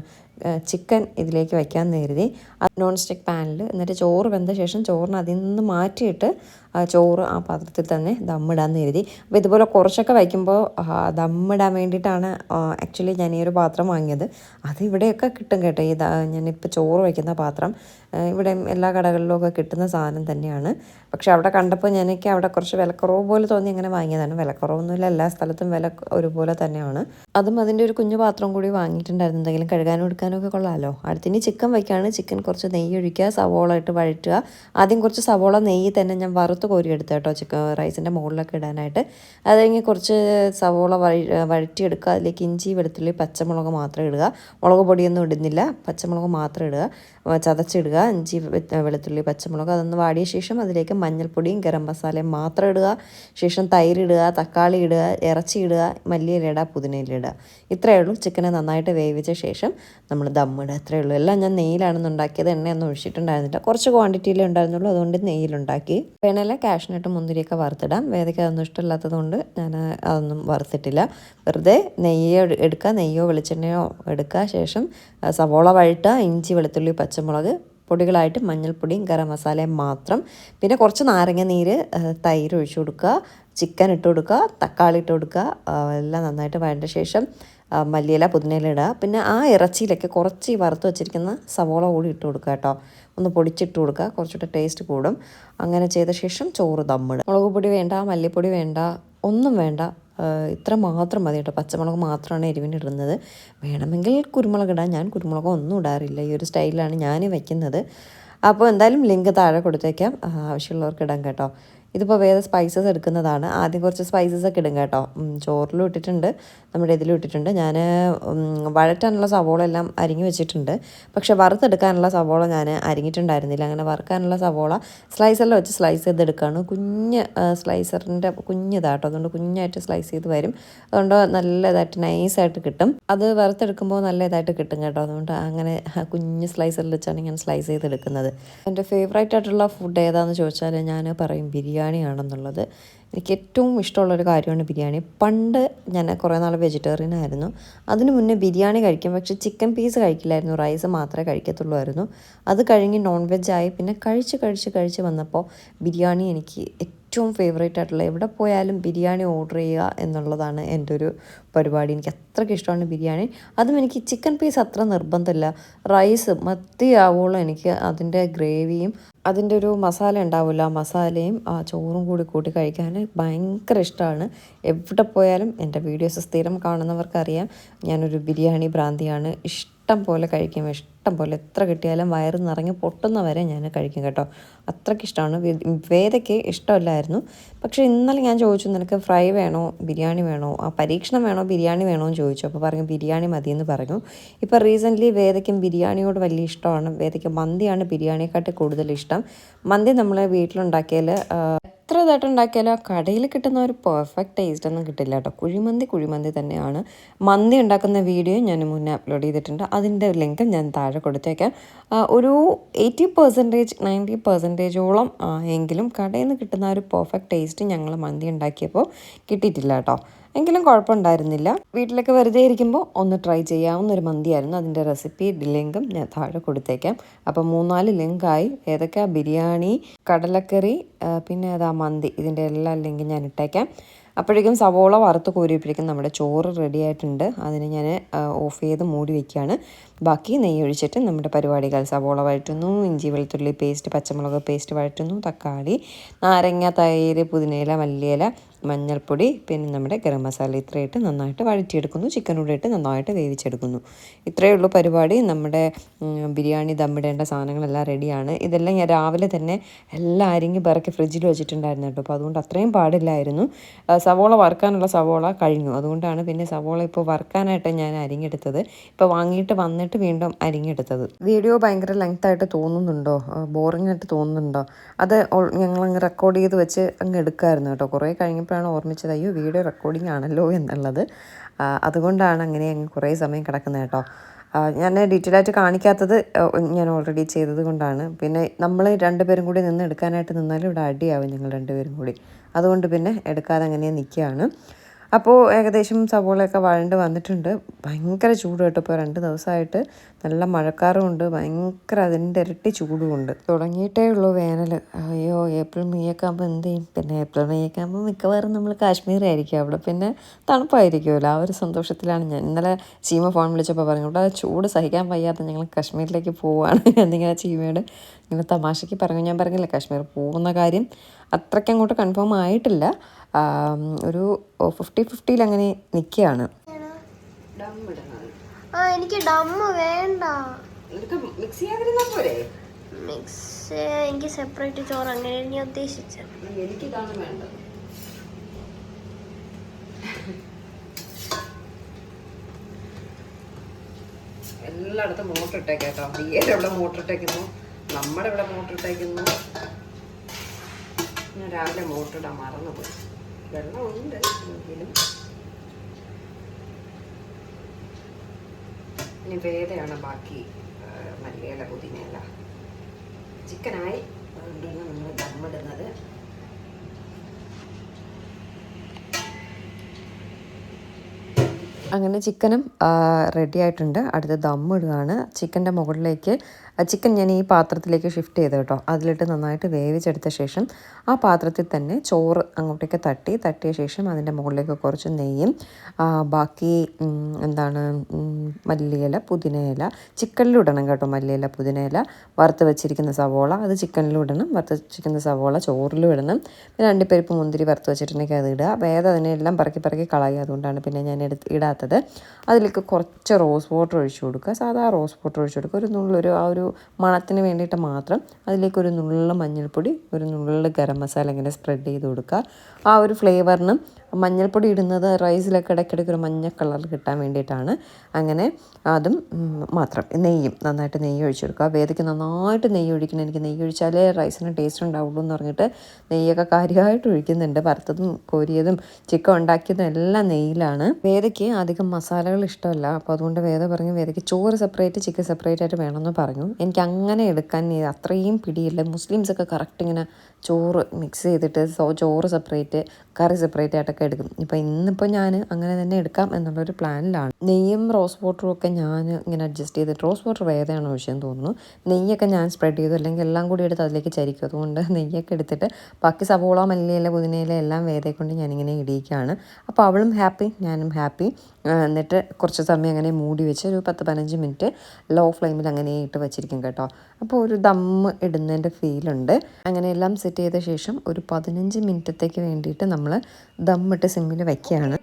ചിക്കൻ ഇതിലേക്ക് വയ്ക്കാൻ കരുതി. നോൺ സ്റ്റിക്ക് പാനിൽ എന്നിട്ട് ചോറ് വെന്ത ശേഷം ചോറിന് അതിൽ നിന്ന് മാറ്റിയിട്ട് ചോറ് ആ പാത്രത്തിൽ തന്നെ ദമ്മിടാൻ കരുതി. അപ്പോൾ ഇതുപോലെ കുറച്ചൊക്കെ വയ്ക്കുമ്പോൾ ദമ്മിടാൻ വേണ്ടിയിട്ടാണ് ആക്ച്വലി ഞാൻ ഈ ഒരു പാത്രം വാങ്ങിയത്. അത് ഇവിടെയൊക്കെ കിട്ടും കേട്ടോ. ഈ ഞാനിപ്പോൾ ചോറ് വയ്ക്കുന്ന പാത്രം ഇവിടെ എല്ലാ കടകളിലും ഒക്കെ കിട്ടുന്ന സാധനം തന്നെയാണ്. പക്ഷേ അവിടെ കണ്ടപ്പോൾ എനിക്ക് അവിടെ കുറച്ച് വിലക്കുറവ് പോലെ തോന്നി അങ്ങനെ വാങ്ങിയതാണ്. വിലക്കുറവൊന്നുമില്ല എല്ലാ സ്ഥലത്തും വില ഒരുപോലെ തന്നെയാണ്. അതും അതിന്റെ ഒരു കുഞ്ഞു പാത്രം കൂടി വാങ്ങിയിട്ടുണ്ടായിരുന്നു. എന്തെങ്കിലും കഴുകാനും എടുക്കാനും ഒക്കെ കൊള്ളാമല്ലോ അടുത്തിനി ചിക്കൻ വയ്ക്കുകയാണ് ചിക്കൻ കുറച്ച് നെയ്യ് ഒഴിക്കുക സവോള ഇട്ട് വഴറ്റുക. ആദ്യം കുറച്ച് സവോള നെയ്യ് തന്നെ ഞാൻ വറുത്ത് കോരി കോരിയെടുത്ത കേട്ടോ ചിക്കൻ റൈസിന്റെ മുകളിലൊക്കെ ഇടാനായിട്ട്. അത് കഴിഞ്ഞ് കുറച്ച് സവോള വഴറ്റി വഴറ്റിയെടുക്കുക. അതിലേക്ക് ഇഞ്ചി വെളുത്തുള്ളി പച്ചമുളക് മാത്രം ഇടുക. മുളക് പൊടിയൊന്നും ഇടുന്നില്ല. പച്ചമുളക് മാത്രം ഇടുക. ചതച്ചിടുക ഇഞ്ചി വെളുത്തുള്ളി പച്ചമുളക് അതൊന്ന് വാടിയ ശേഷം അതിലേക്ക് മഞ്ഞൾപ്പൊടിയും ഗരം മസാലയും മാത്രം ഇടുക. ശേഷം തൈരിടുക തക്കാളി ഇടുക ഇറച്ചി ഇടുക മല്ലിയില ഇടുക പുതിനയില ഇടുക. ഇത്രയേ ഉള്ളൂ. ചിക്കനെ നന്നായിട്ട് വേവിച്ച ശേഷം നമ്മൾ ദമ്മിടുക ഇത്രയേ ഉള്ളൂ. എല്ലാം ഞാൻ നെയ്യിലാണ് ഉണ്ടാക്കിയത്. എണ്ണയൊന്നും ഒഴിച്ചിട്ടുണ്ടായിരുന്നില്ല. കുറച്ച് ക്വാണ്ടിറ്റിയിലേ ഉണ്ടായിരുന്നുള്ളൂ. അതുകൊണ്ട് നെയ്യിലുണ്ടാക്കി വേണേലെ കാഷ്നട്ട് മുന്തിരിയൊക്കെ വറുത്തിടാം. വേദയ്ക്ക് അതൊന്നും ഇഷ്ടമില്ലാത്തത് കൊണ്ട് ഞാൻ അതൊന്നും വറുത്തിട്ടില്ല. വെറുതെ നെയ്യോ എടുക്കുക. നെയ്യോ വെളിച്ചെണ്ണയോ എടുക്കുക. ശേഷം സവോള വഴറ്റുക. ഇഞ്ചി വെളുത്തുള്ളി പച്ചമുളക് പൊടികളായിട്ട് മഞ്ഞൾപ്പൊടിയും ഗരം മസാലയും മാത്രം. പിന്നെ കുറച്ച് നാരങ്ങ നീര് തൈര് ഒഴിച്ചു കൊടുക്കുക. ചിക്കൻ ഇട്ട് കൊടുക്കുക. തക്കാളി ഇട്ട് കൊടുക്കുക. എല്ലാം നന്നായിട്ട് വഴണ്ട ശേഷം മല്ലിയില പുതിനയില ഇടുക. പിന്നെ ആ ഇറച്ചിയിലൊക്കെ കുറച്ച് ഈ വറുത്ത് വെച്ചിരിക്കുന്ന സവോള കൂടി ഇട്ട് കൊടുക്കുക കേട്ടോ. ഒന്ന് പൊടിച്ചിട്ട് കൊടുക്കുക. കുറച്ചുകൂടെ ടേസ്റ്റ് കൂടും. അങ്ങനെ ചെയ്ത ശേഷം ചോറ് ദമ്മിടുക മുളക് പൊടി വേണ്ട മല്ലിപ്പൊടി വേണ്ട ഒന്നും വേണ്ട. ഇത്ര മാത്രം മതി കേട്ടോ. പച്ചമുളക് മാത്രമാണ് എരിവിന് ഇടുന്നത് വേണമെങ്കിൽ കുരുമുളക് ഇടാം. ഞാൻ കുരുമുളക് ഒന്നും ഇടാറില്ല. ഈ ഒരു സ്റ്റൈലിലാണ് ഞാൻ വയ്ക്കുന്നത് അപ്പോൾ എന്തായാലും ലിങ്ക് താഴെ കൊടുത്തേക്കാം. ആവശ്യമുള്ളവർക്ക് ഇടാം കേട്ടോ. ഇതിപ്പോൾ വേറെ സ്പൈസസ് എടുക്കുന്നതാണ്. ആദ്യം കുറച്ച് സ്പൈസസ് ഒക്കെ ഇടും കേട്ടോ. ചോറിലും ഇട്ടിട്ടുണ്ട്. നമ്മുടെ ഇതിലും ഇട്ടിട്ടുണ്ട്. ഞാൻ വഴറ്റാനുള്ള സവോള എല്ലാം അരിഞ്ഞു വെച്ചിട്ടുണ്ട്. പക്ഷേ വറുത്തെടുക്കാനുള്ള സവോള ഞാൻ അരിഞ്ഞിട്ടുണ്ടായിരുന്നില്ല. അങ്ങനെ വറുക്കാനുള്ള സവോള സ്ലൈസറിൽ വെച്ച് സ്ലൈസ് ചെയ്തെടുക്കുകയാണ് കുഞ്ഞ് സ്ലൈസറിന്റെ കുഞ്ഞിതാട്ടോ. അതുകൊണ്ട് കുഞ്ഞായിട്ട് സ്ലൈസ് ചെയ്ത് വരും. അതുകൊണ്ട് നല്ല ഇതായിട്ട് നൈസായിട്ട് കിട്ടും. അത് വറുത്തെടുക്കുമ്പോൾ നല്ല ഇതായിട്ട് കിട്ടും കേട്ടോ. അതുകൊണ്ട് അങ്ങനെ കുഞ്ഞ് സ്ലൈസറിൽ വെച്ചാണ് ഞാൻ സ്ലൈസ് ചെയ്തെടുക്കുന്നത്. എന്റെ ഫേവറേറ്റ് ആയിട്ടുള്ള ഫുഡ് ഏതാണെന്ന് ചോദിച്ചാൽ ഞാൻ പറയും ബിരിയാണിയാണെന്നുള്ളത് എനിക്ക് ഏറ്റവും ഇഷ്ടമുള്ളൊരു കാര്യമാണ് ബിരിയാണി. പണ്ട് ഞാൻ കുറേ നാൾ വെജിറ്റേറിയൻ ആയിരുന്നു. അതിന് മുന്നേ ബിരിയാണി കഴിക്കും. പക്ഷേ ചിക്കൻ പീസ് കഴിക്കില്ലായിരുന്നു. റൈസ് മാത്രമേ കഴിക്കത്തുള്ളായിരുന്നു അത് കഴിഞ്ഞ് നോൺ വെജ് ആയി. പിന്നെ കഴിച്ച് കഴിച്ച് കഴിച്ച് വന്നപ്പോൾ ബിരിയാണി എനിക്ക് ഏറ്റവും ഫേവറേറ്റ് ആയിട്ടുള്ള എവിടെ പോയാലും ബിരിയാണി ഓർഡർ ചെയ്യുക എന്നുള്ളതാണ് എന്റെ ഒരു പരിപാടി. എനിക്ക് അത്രയ്ക്ക് ഇഷ്ടമാണ് ബിരിയാണി. അതും എനിക്ക് ചിക്കൻ പീസ് അത്ര നിർബന്ധമില്ല. റൈസ് മത്തിയാവോളം എനിക്ക് അതിന്റെ ഗ്രേവിയും അതിന്റെ ഒരു മസാല ഉണ്ടാവില്ല ആ മസാലയും ആ ചോറും കൂടി കൂട്ടി കഴിക്കാൻ ഭയങ്കര ഇഷ്ടമാണ്. എവിടെ പോയാലും എന്റെ വീഡിയോസ് സ്ഥിരം കാണുന്നവർക്കറിയാം. ഞാനൊരു ബിരിയാണി ഭ്രാന്തിയാണ്. ഇഷ്ടം പോലെ കഴിക്കും. ഇഷ്ടം പോലെ എത്ര കിട്ടിയാലും വയറ് നിറഞ്ഞ് പൊട്ടുന്ന വരെ ഞാൻ കഴിക്കും കേട്ടോ. അത്രയ്ക്ക് ഇഷ്ടമാണ്. വേദയ്ക്ക് ഇഷ്ടമല്ലായിരുന്നു. പക്ഷേ ഇന്നലെ ഞാൻ ചോദിച്ചു നിനക്ക് ഫ്രൈ വേണോ? ബിരിയാണി വേണോ? ആ പരീക്ഷണം വേണോ? ബിരിയാണി വേണോ? എന്ന് ചോദിച്ചു. അപ്പോൾ പറഞ്ഞു ബിരിയാണി മതി എന്ന് പറഞ്ഞു. ഇപ്പോൾ റീസെന്റ്ലി വേദയ്ക്കും ബിരിയാണിയോട് വലിയ ഇഷ്ടമാണ്. വേദയ്ക്ക് മന്തിയാണ് ബിരിയാണിയെക്കാട്ടി കൂടുതൽ ഇഷ്ടം. മന്തി നമ്മൾ വീട്ടിലുണ്ടാക്കിയാൽ എത്ര ഇതായിട്ട് ഉണ്ടാക്കിയാലും ആ കടയിൽ കിട്ടുന്ന ഒരു പെർഫെക്റ്റ് ടേസ്റ്റ് ഒന്നും കിട്ടില്ല കേട്ടോ. കുഴിമന്തി കുഴിമന്തി തന്നെയാണ്. മന്തി ഉണ്ടാക്കുന്ന വീഡിയോ ഞാൻ മുന്നേ അപ്ലോഡ് ചെയ്തിട്ടുണ്ട്. അതിന്റെ ലിങ്ക് ഞാൻ താഴെ കൊടുത്തേക്കാം. ഒരു എയ്റ്റി പെർസെന്റേജ് നയന്റി പെർസെന്റേജോളം എങ്കിലും കടയിൽ നിന്ന് കിട്ടുന്ന ഒരു പെർഫെക്റ്റ് ടേസ്റ്റ് ഞങ്ങൾ മന്തി ഉണ്ടാക്കിയപ്പോൾ കിട്ടിയിട്ടില്ല കേട്ടോ. എങ്കിലും കുഴപ്പമുണ്ടായിരുന്നില്ല. വീട്ടിലൊക്കെ വെറുതെ ഇരിക്കുമ്പോൾ ഒന്ന് ട്രൈ ചെയ്യാവുന്ന ഒരു മന്തിയായിരുന്നു. അതിന്റെ റെസിപ്പി ലിങ്കും ഞാൻ താഴെ കൊടുത്തേക്കാം. അപ്പോൾ മൂന്നാൽ ലിങ്കായി. ഏതൊക്കെ ബിരിയാണി കടലക്കറി പിന്നെ അതാ മന്തി. ഇതിന്റെ എല്ലാ ലിങ്കും ഞാൻ ഇട്ടേക്കാം. അപ്പോഴേക്കും സവോള വറുത്ത് കോരിയപ്പോഴേക്കും നമ്മുടെ ചോറ് റെഡി ആയിട്ടുണ്ട്. അതിന് ഞാൻ ഓഫ് ചെയ്ത് മൂടി വയ്ക്കുകയാണ് ബാക്കി നെയ്യ് ഒഴിച്ചിട്ട് നമ്മുടെ പരിപാടികൾ. സവോള വഴറ്റുന്നു ഇഞ്ചി വെളുത്തുള്ളി പേസ്റ്റ് പച്ചമുളക് പേസ്റ്റ് വഴറ്റുന്നു തക്കാളി നാരങ്ങ തൈര് പുതിനയില മല്ലിയില മഞ്ഞൾപ്പൊടി പിന്നെ നമ്മുടെ ഗരം മസാല ഇത്രയിട്ട് നന്നായിട്ട് വഴറ്റിയെടുക്കുന്നു. ചിക്കൻ കൂടെ ഇട്ട് നന്നായിട്ട് വേവിച്ചെടുക്കുന്നു. ഇത്രയേ ഉള്ളൂ പരിപാടി. നമ്മുടെ ബിരിയാണി ദമ്മിടേണ്ട സാധനങ്ങളെല്ലാം റെഡിയാണ്. ഇതെല്ലാം ഞാൻ രാവിലെ തന്നെ എല്ലാം അരിഞ്ഞ് പിറക്കി ഫ്രിഡ്ജിൽ വെച്ചിട്ടുണ്ടായിരുന്നു കേട്ടോ. അപ്പോൾ അതുകൊണ്ട് അത്രയും പാടില്ലായിരുന്നു. സവോള വറുക്കാനുള്ള സവോള കഴിഞ്ഞു. അതുകൊണ്ടാണ് പിന്നെ സവോള ഇപ്പോൾ വറുക്കാനായിട്ട് ഞാൻ അരിഞ്ഞെടുത്തത്. ഇപ്പോൾ വാങ്ങിയിട്ട് വന്നിട്ട് വീണ്ടും അരിഞ്ഞെടുത്തത്. വീഡിയോ ഭയങ്കര ലെങ്ത് ആയിട്ട് തോന്നുന്നുണ്ടോ? ബോറിംഗ് ആയിട്ട് തോന്നുന്നുണ്ടോ? അത് ഞങ്ങൾ അങ്ങ് റെക്കോർഡ് ചെയ്ത് വെച്ച് അങ്ങ് എടുക്കാമായിരുന്നു കേട്ടോ. കുറേ കഴിഞ്ഞപ്പോഴാണ് ഓർമ്മിച്ചത് അയ്യോ വീഡിയോ റെക്കോർഡിംഗ് ആണല്ലോ എന്നുള്ളത്. അതുകൊണ്ടാണ് അങ്ങനെ അങ്ങ് കുറേ സമയം കിടക്കുന്നത് കേട്ടോ. ഞാൻ ഡീറ്റെയിൽ ആയിട്ട് കാണിക്കാത്തത് ഞാൻ ഓൾറെഡി ചെയ്തത് കൊണ്ടാണ്. പിന്നെ നമ്മൾ രണ്ടുപേരും കൂടി നിന്ന് എടുക്കാനായിട്ട് നിന്നാലും ഇവിടെ അടിയാവും ഞങ്ങൾ രണ്ടുപേരും കൂടി. അതുകൊണ്ട് പിന്നെ എടുക്കാതെ അങ്ങനെ നിൽക്കുകയാണ് അപ്പോൾ ഏകദേശം സവോളയൊക്കെ വഴണ്ട് വന്നിട്ടുണ്ട്. ഭയങ്കര ചൂട് കേട്ടോ ഇപ്പോൾ രണ്ട് ദിവസമായിട്ട് നല്ല മഴക്കാറുമുണ്ട് ഭയങ്കര അതിന്റെ ഇരട്ടി ചൂടുമുണ്ട് തുടങ്ങിയിട്ടേ ഉള്ളൂ വേനൽ അയ്യോ ഏപ്രിൽ മെയ് ഒക്കെ ആകുമ്പോൾ എന്ത് ചെയ്യും? പിന്നെ ഏപ്രിൽ മെയ് ഒക്കെ ആകുമ്പോൾ മിക്കവാറും നമ്മൾ കാശ്മീരായിരിക്കും അവിടെ. പിന്നെ തണുപ്പായിരിക്കുമല്ലോ ആ ഒരു സന്തോഷത്തിലാണ്. ഞാൻ ഇന്നലെ ചീമ ഫോൺ വിളിച്ചപ്പോൾ പറഞ്ഞു ഇവിടെ ചൂട് സഹിക്കാൻ വയ്യാത്ത ഞങ്ങൾ കാശ്മീരിലേക്ക് പോവാണ്. എന്നിങ്ങനെ ചീമയോട് ഇങ്ങനെ തമാശയ്ക്ക് പറഞ്ഞു. ഞാൻ പറഞ്ഞില്ല കാശ്മീർ പോകുന്ന കാര്യം അത്രയ്ക്ക് അങ്ങോട്ട് കൺഫേം ആയിട്ടില്ല. ഒരു ഫിഫ്റ്റി ഫിഫ്റ്റിയിൽ അങ്ങനെ നിൽക്കുകയാണ് ആ എനിക്ക് ഡമ്മ് വേണ്ട. മിക്സ് ചെയ്യാതിരുന്നാൽ പോരെ? മിക്സ് എനിക്ക് സെപ്പറേറ്റ് ചോറ് അങ്ങനെ ഞാൻ ഉദ്ദേശിച്ചത്. എനിക്കിതാണ് വേണ്ടത്. എല്ലായിടത്തും മോട്ടർ ഇട്ടേക്കാട്ടോ ഡിയുടെ ഇവിടെ മോട്ടർ ഇട്ടേക്കുന്നു നമ്മുടെ ഇവിടെ മോട്ടർ ഇട്ടേക്കുന്നു ഞാൻ രാവിലെ മോട്ടർ ഇടാൻ മറന്നുപോയി. വെള്ളമുണ്ട്. എങ്കിലും ഇനി വേദയാണ് ബാക്കി മല്ലിയില പുതിനയില. ചിക്കനായി അതുകൊണ്ടാണ് നമ്മൾ ദമ്മിടുന്നത്. അങ്ങനെ ചിക്കനും റെഡി ആയിട്ടുണ്ട്. അടുത്ത ദം ഇടുകയാണ് ചിക്കന്റെ മുകളിലേക്ക് ചിക്കൻ ഞാൻ ഈ പാത്രത്തിലേക്ക് ഷിഫ്റ്റ് ചെയ്ത് കേട്ടോ. അതിലിട്ട് നന്നായിട്ട് വേവിച്ചെടുത്ത ശേഷം ആ പാത്രത്തിൽ തന്നെ ചോറ് അങ്ങോട്ടേക്ക് തട്ടി തട്ടിയ ശേഷം അതിന്റെ മുകളിലേക്ക് കുറച്ച് നെയ്യും ആ, ബാക്കി എന്താണ് മല്ലിയില പുതിനയില ചിക്കനിലിടണം കേട്ടോ മല്ലിയില പുതിനയില വറുത്ത് വെച്ചിരിക്കുന്ന സവോള അത് ചിക്കനിലിടണം വറുത്ത് വെച്ചിരിക്കുന്ന സവോള ചോറിലും ഇടണം. പിന്നെ അണ്ടിപ്പരിപ്പ് മുന്തിരി വറുത്ത് വെച്ചിട്ടുണ്ടെങ്കിൽ അത് ഇടുക. വേദം അതിനെല്ലാം പറക്കി പറക്കി കളയുക അതുകൊണ്ടാണ് പിന്നെ ഞാൻ എടുത്ത് ഇടാത്തത്. അതിലേക്ക് കുറച്ച് റോസ് വാട്ടർ ഒഴിച്ചു കൊടുക്കുക. സാധാ റോസ് വാട്ടർ ഒഴിച്ചു കൊടുക്കുക. ഒരു നുള്ളൊരു ആ ഒരു മണത്തിന് വേണ്ടിയിട്ട് മാത്രം അതിലേക്ക് ഒരു നുള്ള മഞ്ഞൾപ്പൊടി ഒരു നുള്ള ഗരം മസാല ഇങ്ങനെ സ്പ്രെഡ് ചെയ്ത് കൊടുക്കുക. ആ ഒരു ഫ്ലേവറിനും മഞ്ഞൾപ്പൊടി ഇടുന്നത് റൈസിലൊക്കെ ഇടയ്ക്കിടയ്ക്ക് ഒരു മഞ്ഞ കളർ കിട്ടാൻ വേണ്ടിയിട്ടാണ്. അങ്ങനെ അതും മാത്രം. നെയ്യും നന്നായിട്ട് നെയ്യ് ഒഴിച്ചു കൊടുക്കുക. വേദയ്ക്ക് നന്നായിട്ട് നെയ്യ് ഒഴിക്കണം. എനിക്ക് നെയ്യ് ഒഴിച്ചാലേ റൈസിന് ടേസ്റ്റ് ഉണ്ടാവുള്ളൂ എന്ന് പറഞ്ഞിട്ട് നെയ്യൊക്കെ കാര്യമായിട്ട് ഒഴിക്കുന്നുണ്ട്. വറുത്തതും കോരിയതും ചിക്കൻ ഉണ്ടാക്കിയതും എല്ലാം നെയ്യിലാണ്. വേദയ്ക്ക് അധികം മസാലകൾ ഇഷ്ടമല്ല. അപ്പോൾ അതുകൊണ്ട് വേദ പറഞ്ഞു വേദയ്ക്ക് ചോറ് സെപ്പറേറ്റ് ചിക്കൻ സെപ്പറേറ്റ് ആയിട്ട് വേണമെന്ന് പറഞ്ഞു. എനിക്ക് അങ്ങനെ എടുക്കാൻ അത്രയും പിടിയില്ല. മുസ്ലിംസൊക്കെ കറക്റ്റ് ഇങ്ങനെ ചോറ് മിക്സ് ചെയ്തിട്ട് സോ- ചോറ് സെപ്പറേറ്റ് കറി സെപ്പറേറ്റ് ആയിട്ടൊക്കെ എടുക്കും. ഇപ്പോൾ ഇന്നിപ്പോൾ ഞാൻ അങ്ങനെ തന്നെ എടുക്കാം എന്നുള്ളൊരു പ്ലാനിലാണ് നെയ്യും റോസ് വാട്ടറും ഒക്കെ ഞാൻ ഇങ്ങനെ അഡ്ജസ്റ്റ് ചെയ്തിട്ട് റോസ് വാട്ടർ വേദയാണ് വിഷയം തോന്നുന്നു. നെയ്യൊക്കെ ഞാൻ സ്പ്രെഡ് ചെയ്തു അല്ലെങ്കിൽ എല്ലാം കൂടി എടുത്ത് അതിലേക്ക് ചരിക്കും. അതുകൊണ്ട് നെയ്യൊക്കെ എടുത്തിട്ട് ബാക്കി സവോള മല്ലിയില പുതിനയില എല്ലാം വേദയെ കൊണ്ട് ഞാനിങ്ങനെ ഇടിയിക്കുകയാണ് അപ്പോൾ അവളും ഹാപ്പി ഞാനും ഹാപ്പി എന്നിട്ട് കുറച്ച് സമയം അങ്ങനെ മൂടി വെച്ച് ഒരു പത്ത് പതിനഞ്ച് മിനിറ്റ് ലോ ഫ്ലെയിമിൽ അങ്ങനെ ഇട്ട് വെച്ചിരിക്കും കേട്ടോ. അപ്പോൾ ഒരു ദമ്മ് ഇടുന്നതിന്റെ ഫീലുണ്ട് അങ്ങനെ എല്ലാം സെറ്റ് ചെയ്ത ശേഷം ഒരു പതിനഞ്ച് മിനിറ്റത്തേക്ക് വേണ്ടിയിട്ട് നമ്മൾ ദമ്മിട്ട് സിമ്മിൽ വയ്ക്കുകയാണ്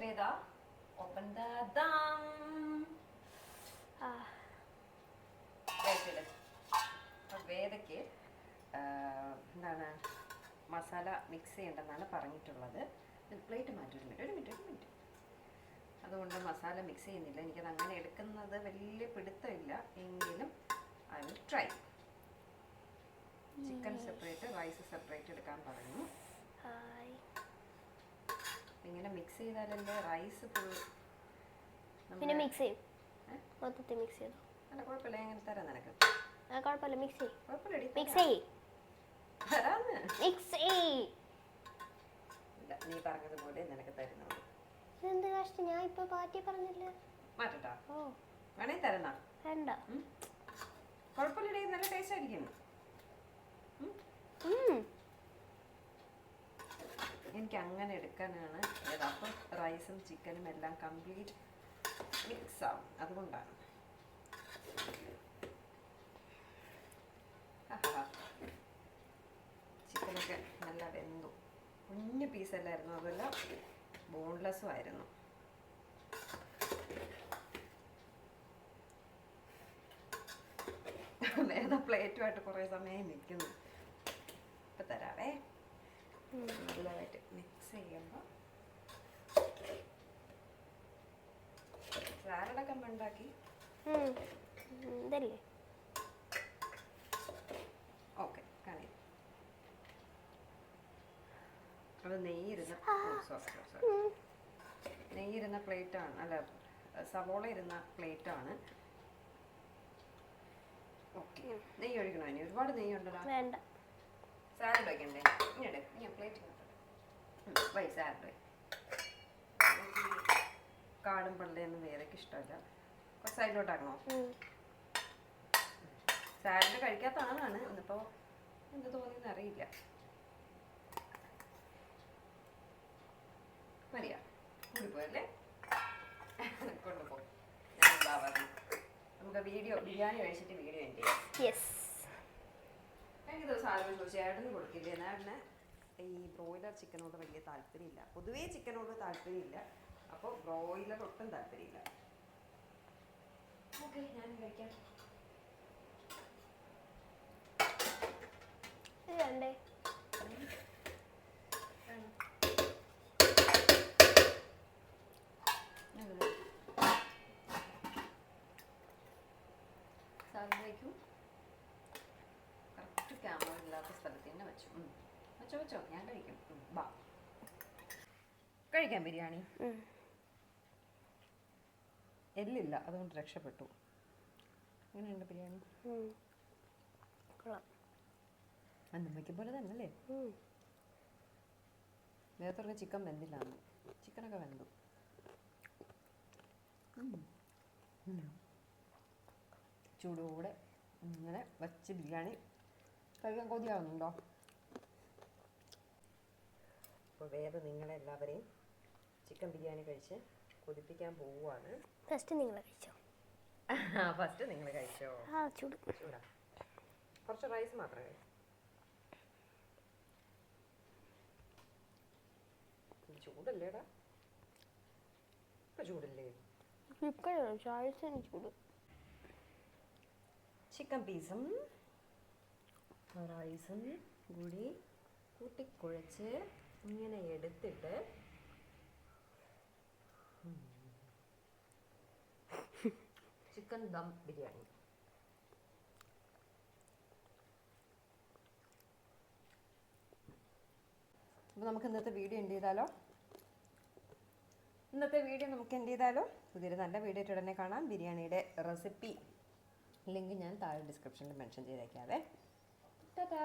മസാല മിക്സ് ചെയ്യേണ്ടെന്നാണ് പറഞ്ഞിട്ടുള്ളത്. പ്ലേറ്റ് മാറ്റി ഒരു മിനിറ്റ് ഒരു മിനിറ്റ് അതുകൊണ്ട് മസാല മിക്സ് ചെയ്യുന്നില്ല. എനിക്കത് അങ്ങനെ എടുക്കുന്നത് വലിയ പിടുത്തമില്ല. എങ്കിലും I will try chicken separate rice separate എടുക്കാൻ പറഞ്ഞു. ഇങ്ങനെ മിക്സ് ചെയ്താലല്ലേ റൈസ് പിന്നെ മിക്സ് ചെയ്യും. മൊത്തത്തിൽ മിക്സ് ചെയ്തു. അല്ല കുഴപ്പമില്ല. എങ്ങനെ തരാം നിനക്ക്. കുഴപ്പമില്ല. മിക്സ് ചെയ്യും. കുഴപ്പമില്ലടി മിക്സ് ചെയ്യ്. മിക്സ് ചെയ്യ്. നീ പറഞ്ഞതുപോലെ നിനക്ക് തരുന്നുള്ളൂ. കഷ്ടം ഞാൻ ഇപ്പൊ പാറ്റി പറഞ്ഞില്ല? മാറ്റട്ടാ. ഓ. വേണേ വേണ്ട. നല്ല ടേസ്റ്റ്. എനിക്ക് അങ്ങനെ എടുക്കാനാണ്. അപ്പം റൈസും ചിക്കനും എല്ലാം കംപ്ലീറ്റ് മിക്സ് ആവും. അതുകൊണ്ടാണ്. ചിക്കനൊക്കെ നല്ല വെന്തു. കുഞ്ഞു പീസല്ലായിരുന്നു അതെല്ലാം. ബോൺലെസ്സും ആയിരുന്നു. വേറെ പ്ലേറ്റുമായിട്ട് കുറേ സമയം നിൽക്കുന്നു ഇപ്പം തരാവേ. നല്ലതായിട്ട് മിക്സ് ചെയ്യുമ്പോൾ സാലഡൊക്കെ ഉണ്ടാക്കി. ഇതല്ലേ ഓക്കെ കാണി അത് നെയ്യിരുന്ന. നെയ്യിരുന്ന പ്ലേറ്റാണ് അല്ല സവോള ഇരുന്ന പ്ലേറ്റാണ്. ഓക്കെ. നെയ്യ് ഒഴിക്കണോ ഇനി? ഒരുപാട് നെയ്യ് ഉണ്ടല്ലോ വേണ്ട. സാലഡ് വയ്ക്കണ്ടേ ഇങ്ങോട്ട് ഇനി പ്ലേറ്റ് വൈ സാലഡ് വൈ. കാടും പള്ളിയൊന്നും വേറെക്ക് ഇഷ്ടമല്ല. കുറച്ച് സൈഡിലോട്ടാക്കണോ ഉം. സാലഡ് കഴിക്കാത്ത ആളാണ്. ഇന്നിപ്പോൾ എന്ത് തോന്നിയെന്ന് അറിയില്ല. കൂടിപ്പോയല്ലേ കൊണ്ടുപോകും. നമുക്ക് വീഡിയോ ബിരിയാണി കഴിച്ചിട്ട് വീഡിയോ എന്റെ കഴിഞ്ഞ ദിവസം ആലോചിച്ചു ചേട്ടന് കൊടുക്കില്ലേ? ചേട്ടന് ഈ ബ്രോയിലർ ചിക്കനോട് വലിയ താല്പര്യമില്ല. പൊതുവേ ചിക്കനോട് താല്പര്യമില്ല. അപ്പോൾ ബ്രോയിലർ ഒട്ടും താല്പര്യമില്ല. ഓക്കെ ഞാൻ കഴിക്കാം. വയ്ക്കും കറക്റ്റ് ക്യാമറ ഇല്ലാത്ത സ്ഥലത്ത് തന്നെ വെച്ചു. വെച്ചോ വെച്ചോ. ഞാൻ കഴിക്കും. ബാ. കഴിക്കാം ബിരിയാണി. എല്ലില്ല. അതുകൊണ്ട് രക്ഷപ്പെട്ടു. എങ്ങനെയുണ്ട് ബിരിയാണി? അന്നമ്മയ്ക്ക് പോലെ തന്നെ അല്ലേ നേരത്തെ ചിക്കൻ വെന്തില്ല ചിക്കനൊക്കെ വെന്തു. ചൂടോടെ ഇങ്ങനെ വെച്ച് ബിരിയാണി കഴിക്കാൻ കൊതിയാവുന്നുണ്ടോ? അപ്പോൾ വേറെ നിങ്ങളെല്ലാവരെയും ചിക്കൻ ബിരിയാണി കഴിച്ച് കൊതിപ്പിക്കാൻ പോവുകയാണ് ഫസ്റ്റ് നിങ്ങൾ കഴിച്ചോ? ഫസ്റ്റ് നിങ്ങൾ കഴിച്ചോ? ആ ചൂട്. ചൂടാ. കുറച്ച് റൈസ് മാത്രം കഴിച്ചു ചൂടല്ലേടാ? ഇപ്പൊ ചൂടല്ലേ? ചിക്കൻ ചൂട്. ചിക്കൻ പീസും റൈസും കൂടി കൂട്ടിക്കുഴച്ച് ഇങ്ങനെ എടുത്തിട്ട് ചിക്കൻ ദം ബിരിയാണി. അപ്പോൾ നമുക്ക് ഇന്നത്തെ വീഡിയോ എന്ത് ചെയ്താലോ? ഇന്നത്തെ വീഡിയോ നമുക്ക് എന്ത് ചെയ്താലോ? പുതിയൊരു നല്ല വീഡിയോ ഉടനെ കാണാം. ബിരിയാണിയുടെ റെസിപ്പി. ലിങ്ക് ഞാൻ താഴെ ഡിസ്ക്രിപ്ഷനിൽ മെൻഷൻ ചെയ്തേക്കാവേ. ടാറ്റാ